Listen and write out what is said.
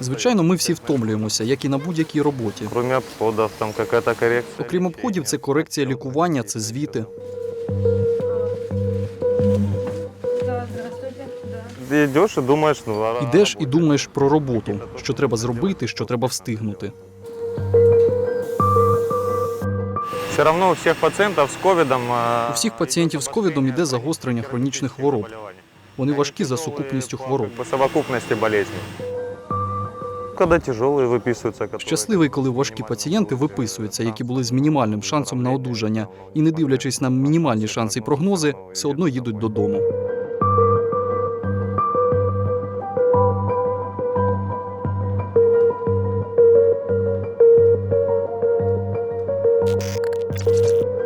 Звичайно, ми всі втомлюємося, як і на будь-якій роботі. Кроме обходов, там какая-то коррекция. Окрім обходів, це корекція лікування, це звіти. Идешь и думаешь, ну, Ідеш і думаєш про роботу, що треба зробити, що треба встигнути. Все равно у всех пациентов с ковидом... У всіх пацієнтів з ковідом йде загострення хронічних хвороб. Вони важкі за сукупністю хвороб. По совокупности болезней когда тяжелые выписываются. щасливий, коли важкі пацієнти виписуються, які були з мінімальним шансом на одужання, і не дивлячись на мінімальні шанси і прогнози, все одно їдуть додому. you